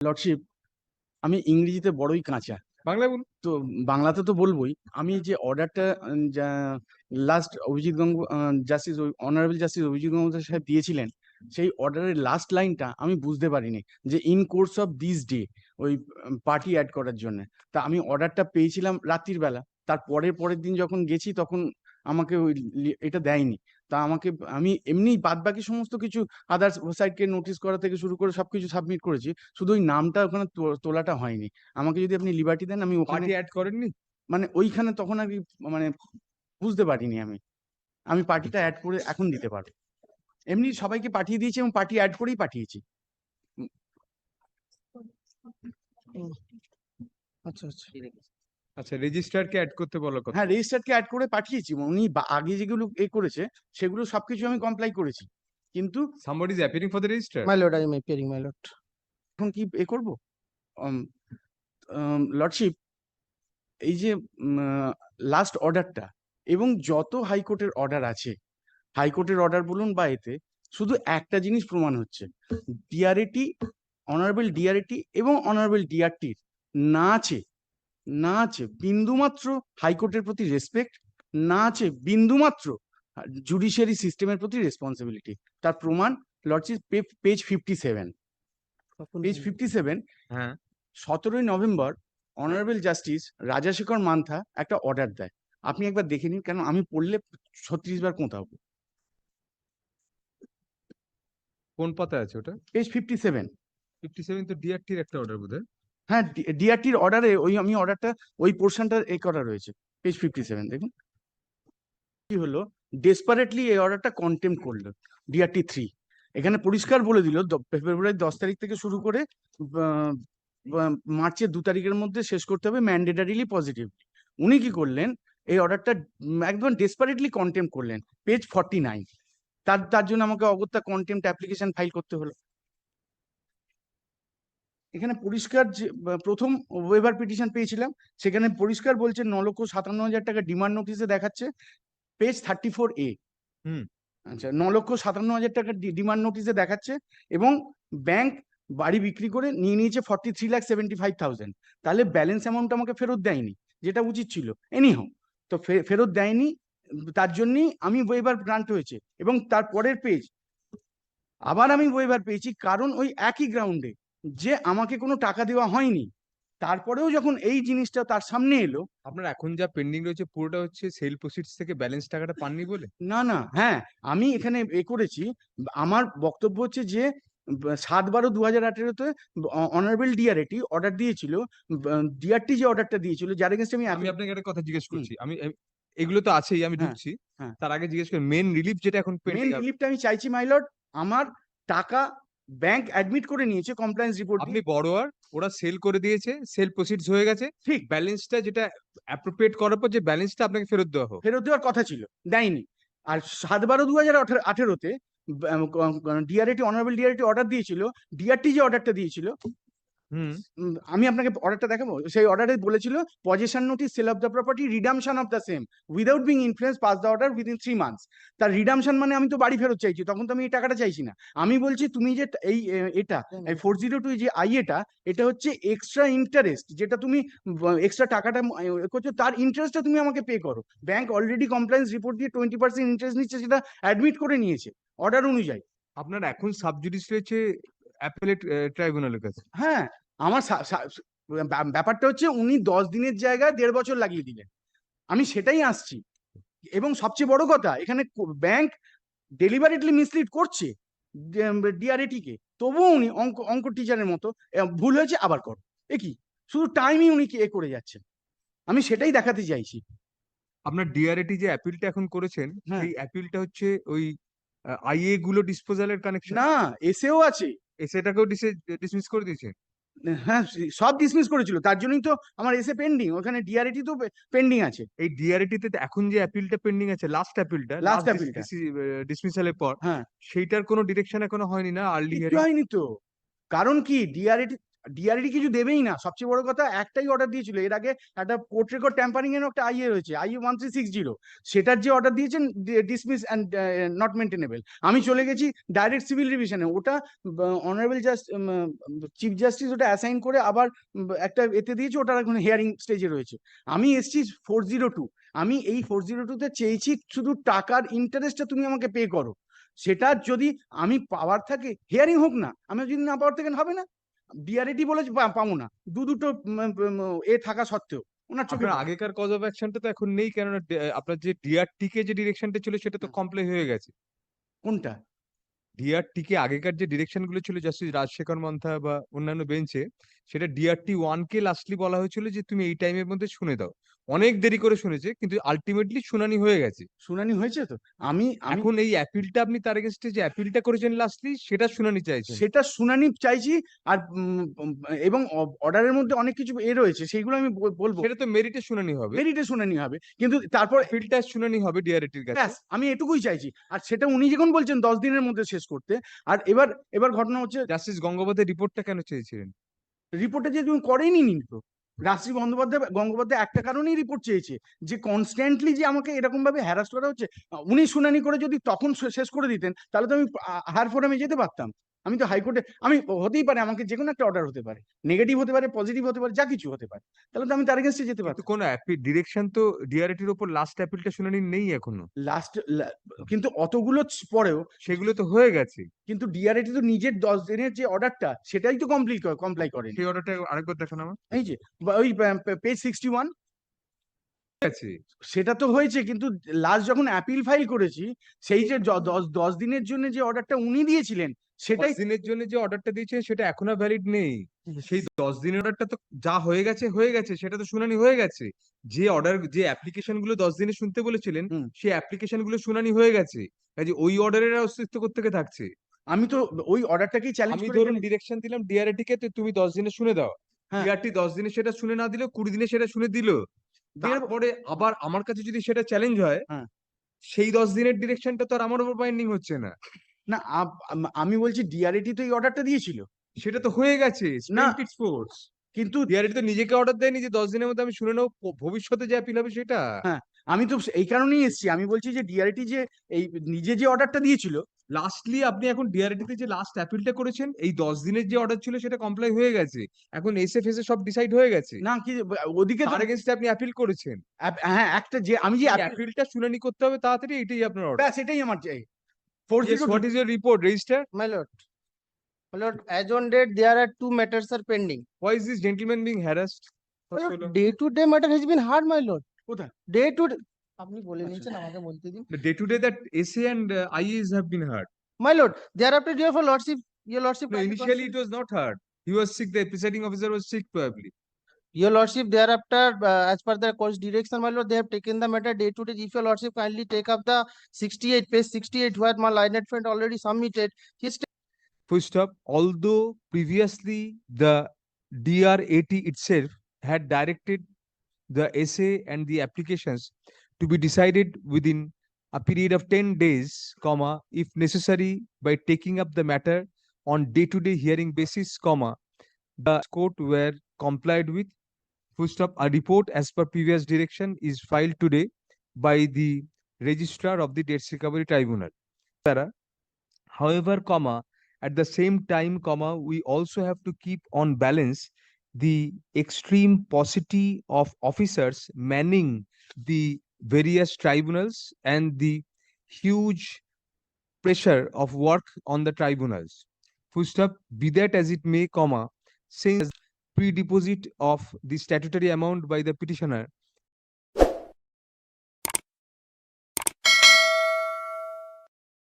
Lordship আমি ইংরেজিতে বড়ই কাঁচা। বাংলায় বলুন। তো বাংলাতে তো বলবোই। আমি যে অর্ডারটা লাস্ট অভিজিৎ গঙ্গ justice honourable justice Abhijit Gangopadhyay সাহেব দিয়েছিলেন সেই অর্ডারের লাস্ট লাইনটা আমি বুঝতে পারিনি যে in course of this day ওই পার্টি অ্যাড করার জন্য। তা আমি অর্ডারটা পেয়েছিলাম রাত্রির বেলা। তার পরের পরের দিন যখন গেছি তখন আমাকে ওই এটা দেয়নি। তা আমাকে আমি এমনি বাদ বাকি সমস্ত কিছু আদার্স সাইডকে নোটিস করা থেকে শুরু করে সবকিছু সাবমিট করেছি। শুধু ওই নামটা ওখানে তো- তোলাটা হয়নি। আমাকে যদি আপনি লিবার্টি দেন আমি ওখানে অ্যাড করেননি? মানে ওইখানে তখন আর কি মানে বুঝতে পারিনি আমি। আমি পার্টিটা অ্যাড করে এখন দিতে পারব। এমনি সবাইকে পাঠিয়ে দিয়েছি এবং পার্টি অ্যাড করেই পাঠিয়েছি। আচ্ছা আচ্ছা। আচ্ছা রেজিস্ট্রারকে অ্যাড করতে বলার কথা। হ্যাঁ রেজিস্টারকে অ্যাড করে পাঠিয়েছি। উনি বা- আগে যেগুলো এ করেছে সেগুলো সবকিছু আমি কমপ্লাই করেছি। কিন্তু somebody is appearing for the registrar My lord, I am appearing, my lord. এখন কি এ করব? লর্ডশিপ এই যে লাস্ট অর্ডারটা এবং যত হাইকোর্টের অর্ডার আছে হাইকোর্টের অর্ডার বলুন বা এতে শুধু একটা জিনিস প্রমাণ হচ্ছে। ডিআরএটি অনারেবল ডিআরএটি এবং অনারেবল ডিআরটির না আছে না আছে বিন্দুমাত্র হাইকোর্টের প্রতি রেসপেক্ট না আছে বিন্দুমাত্র জুডিশিয়ারি সিস্টেমের প্রতি রেসপন্সিবিলিটি তার প্রমাণ lordship page fifty seven page fifty seven হ্যাঁ। সতেরোই November honourable justice Rajasekhar Mantha একটা অর্ডার দেয়। আপনি একবার দেখে নিন কেন আমি পড়লে ছত্রিশ বার কোথাও কোন পাতায় আছে ওটা? Page fifty seven fifty seven তো ডিআরটির একটা অর্ডার বোধহয়। হ্যাঁ ডিআরটির অর্ডারে ওই আমি অর্ডারটা ওই পোর্শনটা এ করা রয়েছে পেজ ফিফটি সেভেন দেখুন। কি হলো? ডেসপারেটলি এই অর্ডারটা কন্টেম্প করল ডিআরটি থ্রি এখানে পরিষ্কার বলে দিল ফেব্রুয়ারি দশ তারিখ থেকে শুরু করে মার্চের দু তারিখের মধ্যে শেষ করতে হবে ম্যান্ডেটারিলি পজিটিভ উনি কি করলেন? এই অর্ডারটা একদম ডেসপারেটলি কন্টেম্প করলেন পেজ ফর্টি নাইন তার তার জন্য আমাকে অগত্যা কন্টেম্প অ্যাপ্লিকেশন ফাইল করতে হলো। এখানে পরিষ্কার যে প্রথম ওয়েভার পিটিশন পেয়েছিলাম সেখানে পরিষ্কার বলছে ন লক্ষ সাতান্ন হাজার টাকা ডিমান্ড নোটিশে দেখাচ্ছে পেজ থার্টি ফোর এ হুম। আচ্ছা ন লক্ষ সাতান্ন হাজার টাকা ডিমান্ড নোটিশে দেখাচ্ছে এবং ব্যাংক বাড়ি বিক্রি করে নিয়ে নিয়েছে forty three lakh seventy five thousand তাহলে ব্যালেন্স অ্যামাউন্ট আমাকে ফেরত দেয়নি যেটা উচিত ছিল। এনিহাও তো ফেরত দেয়নি তার জন্যই আমি ওয়েভার গ্রান্ট হয়েছে এবং তার পরের পেজ আবার আমি ওয়েভার পেয়েছি কারণ ওই একই গ্রাউন্ডে যে আমাকে কোনো টাকা দেওয়া হয়নি। তারপরেও যখন এই জিনিসটা তার সামনে এলো আপনার এখন যা পেন্ডিং রয়েছে পুরোটা হচ্ছে সেল প্রসিডস থেকে ব্যালেন্স টাকাটা পাননি বলে? না না হ্যাঁ আমি এখানে এ করেছি। আমার বক্তব্য হচ্ছে যে সাত বারো দু হাজার আঠেরোতে অনারেবল ডিআরএটি অর্ডার দিয়েছিল। ডিআরটি যে অর্ডারটা দিয়েছিল যার এগেনস্ট আমি আমি আপনাকে একটা কথা জিজ্ঞেস। করছি। আমি এগুলো তো আছেই আমি হ্যাঁ, ঢুকছি। হ্যাঁ। তার আগে জিজ্ঞেস করি মেন রিলিফ যেটা এখন মেন রিলিফটা আমি চাইছি মাইলট আমার টাকা ব্যাংক অ্যাডমিট করে নিয়েছে কমপ্লায়েন্স রিপোর্ট আপনি বড়োয়ার ওরা সেল করে দিয়েছে সেল প্রসিডস হয়ে গেছে। ঠিক। ব্যালেন্সটা যেটা অ্যাপ্রোপ্রিয়েট করার পর যে ব্যালেন্সটা আপনাকে ফেরত দেওয়া হোক। ফেরত দেওয়ার কথা ছিল দেয়নি। আর সাত বারো দু হাজার আঠেরোতে ডিআরএটি অনারেবল ডিআরটি অর্ডার দিয়েছিল ডিআরটি যে অর্ডারটা দিয়েছিল আমি আপনাকে অর্ডারটা দেখাবো? সেই অর্ডারে বলেছিল possession notice sale of the property redemption of the same without being influence pass the order within three months তার রিডামশন মানে আমি তো বাড়ি ফেরত চাইছি তখন তো আমি এই টাকাটা চাইছি না। আমি বলছি তুমি যে এই এটা ফোর জিরো টু যে আই এটা এটা হচ্ছে এক্সট্রা ইন্টারেস্ট যেটা তুমি এক্সট্রা টাকাটা করছ তার ইন্টারেস্টটা তুমি আমাকে পে করো। ব্যাংক অলরেডি কমপ্লায়েন্স রিপোর্ট দিয়ে টোয়েন্টি পার্সেন্ট ইন্টারেস্ট নিচ্ছে সেটা অ্যাডমিট করে নিয়েছে অর্ডার অনুযায়ী। আপনার এখন সাবজুডিস রয়েছে অ্যাপেলেট ট্রাইব্যুনালের কাছে। হ্যাঁ আমার ব্যাপারটা হচ্ছে উনি দশ দিনের জায়গায় দেড় বছর লাগিয়ে দিলেন। আমি সেটাই আসছি। এবং সবচেয়ে বড় কথা এখানে ব্যাংক ডেলিভারেটলি মিসলিড করছে ডিআরএটি কে তবুও উনি অঙ্ক অঙ্ক টিচারের মতো ভুল হয়েছে আবার কর। এ কি? শুধু টাইমই উনি কি- এ করে যাচ্ছেন। আমি সেটাই দেখাতে চাইছি। আপনার ডিআরএটি যে অ্যাপিলটা এখন করেছেন হ্যাঁ। সেই অ্যাপিলটা হচ্ছে ওই আইএ গুলো ডিসপোজালের কানেকশন না এসেও আছে। সেটাকেও ডিসমিস করে দিয়েছে? হ্যাঁ সব ডিসমিস করেছিল। তার জন্যই তো আমার এসে পেন্ডিং ওখানে ডিআরএটি তো পেন্ডিং আছে। এই ডিআরএটি তে এখন যে অ্যাপিলটা পেন্ডিং আছে লাস্ট অ্যাপিলটা লাস্ট অ্যাপিলটা। ডিসমিসালের পর হ্যাঁ। সেইটার কোনো ডিরেকশন এখনও হয়নি না? আর্লি হয়নি তো। কারণ কি? ডিআরএটি ডিআরডি কিছু দেবেই না। সবচেয়ে বড় কথা, একটাই অর্ডার দিয়েছিল। এর আগে একটা কোর্ট রেকর্ড ট্যাম্পারিং এর একটা আইএ রয়েছে IA one three six zero সেটার যে অর্ডার দিয়েছেন ডিসমিস অ্যান্ড নট মেনটেনেবল আমি চলে গেছি ডাইরেক্ট সিভিল রিভিশনে ওটা অনারেবল জাস্ট চিফ জাস্টিস ওটা অ্যাসাইন করে আবার একটা এতে দিয়েছে, ওটা এখন হিয়ারিং স্টেজে রয়েছে। আমি এসছি ফোর জিরো টু আমি এই ফোর জিরো টুতে চেয়েছি শুধু টাকার ইন্টারেস্টটা তুমি আমাকে পে করো। সেটা যদি আমি পাওয়ার থাকে হিয়ারিং হোক না আমি যদি না পাওয়ার থাকেন হবে না। ডিআরএটি বলে পাবো না। দু দুটো এ থাকা সত্ত্বেও ওনার চোখে আগেকার কজ অফ অ্যাকশনটা তো এখন নেই কেননা আপনার যে ডিআরটিকে যে ডিরেকশনটা ছিল সেটা তো। কমপ্লিট হয়ে গেছে। কোনটা? ডিআরটি কে আগেকার যে ডিরেকশনগুলো ছিল জাস্টিস রাজশেখর মন্থা বা অন্যান্য বেঞ্চে সেটা ডিআরটি ওয়ান কে লাস্টলি বলা হয়েছিল যে তুমি এই টাইমের মধ্যে শুনে দাও। অনেক দেরি করে শুনেছে কিন্তু আলটিমেটলি শুনানি হয়ে গেছে। শুনানি হয়েছে তো? আমি এখন এই অ্যাপিলটা আপনি তার এগেনস্টে যে অ্যাপিলটা করেছেন লাস্টলি সেটা শুনানি চাইছেন। সেটা শুনানি চাইছি আর এবং অর্ডারের মধ্যে অনেক কিছু এ রয়েছে সেইগুলো আমি বলব। সেটা তো মেরিটে শুনানি হবে। মেরিটে শুনানি হবে কিন্তু তারপর অ্যাপিলটা শুনানি হবে ডিআরটির কাছে। ব্যাস আমি এটুকুই চাইছি। আর সেটা উনি যখন বলছেন দশ দিনের মধ্যে শেষ করতে আর এবার এবার ঘটনা হচ্ছে জাস্টিস গঙ্গোপাধ্যায় রিপোর্টটা কেন চেয়েছিলেন? রিপোর্টে যে তুমি করেনি নি তো রাশ্রী বন্দ্যোপাধ্যায় গঙ্গোপাধ্যায় একটা কারণেই রিপোর্ট চেয়েছে যে কনস্ট্যান্টলি যে আমাকে এরকম ভাবে হ্যারাস করা হচ্ছে, উনি শুনানি করে যদি তখন শেষ করে দিতেন, তাহলে তো আমি হায়ার ফোরামে যেতে পারতাম। আমি তো হাইকোর্টে আমি হতেই পারে আমাকে যে কোনো একটা অর্ডার হতে পারে। নেগেটিভ হতে পারে পজিটিভ হতে পারে যা কিছু হতে পারে। তাহলে তো আমি তার এগেনস্টে যেতে পারতাম। কোনো ডিরেকশন তো ডিআরটির ওপর লাস্ট অ্যাপিলটা শুনানি নেই এখনও। লাস্ট কিন্তু অতগুলো পরেও সেগুলো তো হয়ে গেছে। কিন্তু ডিআরএটি তো নিজের দশ দিনের যে অর্ডারটা সেটাই তো কমপ্লিট করে কমপ্লাই করে সেই অর্ডারটা আরেকবার দেখান আমার। এই যে ওই পেজ সিক্সটি ওয়ান আছে সেটা তো হয়েছে কিন্তু লাস্ট যখন অ্যাপিল ফাইল করেছি সেই যে দশ দশ দিনের জন্য যে অর্ডারটা উনি দিয়েছিলেন সেটাই দিনের জন্য যে অর্ডারটা দিয়েছে সেটা এখনও ভ্যালিড নেই। সেই দশ দিনের অর্ডারটা তো যা হয়ে গেছে হয়ে গেছে সেটা তো শুনানি হয়ে গেছে। যে অর্ডার যে অ্যাপ্লিকেশনগুলো দশ দিনে শুনতে বলেছিলেন সেই অ্যাপ্লিকেশনগুলো শুনানি হয়ে গেছে। কাজে ওই অর্ডারের অস্তিত্ব থেকে থাকছে? আমি তো ওই অর্ডারটাকেই চ্যালেঞ্জ আমি করে ধরুন ডিরেকশন দিলাম ডিআরটি কে তো তুমি দশ দিনে শুনে দাও। হ্যাঁ। ডিআরটি দশ দিনে সেটা শুনে না দিলেও কুড়ি দিনে সেটা শুনে দিল। তারপরে আবার আমার কাছে যদি সেটা চ্যালেঞ্জ হয় হ্যাঁ। সেই দশ দিনের ডিরেকশনটা তো আর আমার উপর বাইন্ডিং হচ্ছে না। না আমি বলছি ডিআরএটি তো এই অর্ডারটা দিয়েছিল। সেটা তো হয়ে গেছে না। ফোর্স কিন্তু ডিআরটি তো নিজেকে অর্ডার দেয়নি যে দশ দিনের মধ্যে আমি শুনে নেব ভবিষ্যতে যে অ্যাপিল হবে সেটা। হ্যাঁ। আমি তো এই কারণেই এসেছি। আমি বলছি যে ডিআরএটি যে এই নিজে যে অর্ডারটা দিয়েছিল লাস্টলি আপনি এখন ডিআরটি তে যে লাস্ট অ্যাপিলটা করেছেন এই দশ দিনের যে অর্ডার ছিল সেটা কমপ্লাই হয়ে গেছে। এখন এসএফ এসে সব ডিসাইড হয়ে গেছে। না কি ওদিকে তার এগেনস্টে আপনি অ্যাপিল করেছেন। হ্যাঁ একটা যে আমি যে অ্যাপিলটা শুনানি করতে হবে তাড়াতাড়ি এটাই আপনার অর্ডার ব্যাস এটাই আমার চাই Yes, what is your report, Register? My lord. My lord, as on date, there are two matters are pending. Why is this gentleman being harassed? for My so lord, long? day to day matter has been hard, my lord. কোথায়? Day to day. আপনি বলে আচ্ছা। নিয়েছেন আমাকে বলতে দিন। The day to day that SA and uh, IAs have been heard. My lord, thereafter dear for lordship, your lordship. No, initially it was not heard. He was sick, the presiding officer was sick probably. Your lordship thereafter, uh, as per the court's direction, my lord, they have taken the matter day to day. If your lordship kindly take up the sixty-eight, page sixty-eight, where my lieutenant friend already submitted. His Full stop. Although previously the DRAT itself had directed the essay and the applications to be decided within a period of ten days, comma, if necessary, by taking up the matter on day-to-day hearing basis, comma, the court were complied with. Full up, A report as per previous direction is filed today by the registrar of the Debts Recovery Tribunal. However, comma, at the same time, comma, we also have to keep on balance the extreme paucity of officers manning the various tribunals and the huge pressure of work on the tribunals. First up, be that as it may, comma, since pre-deposit of the statutory amount by the petitioner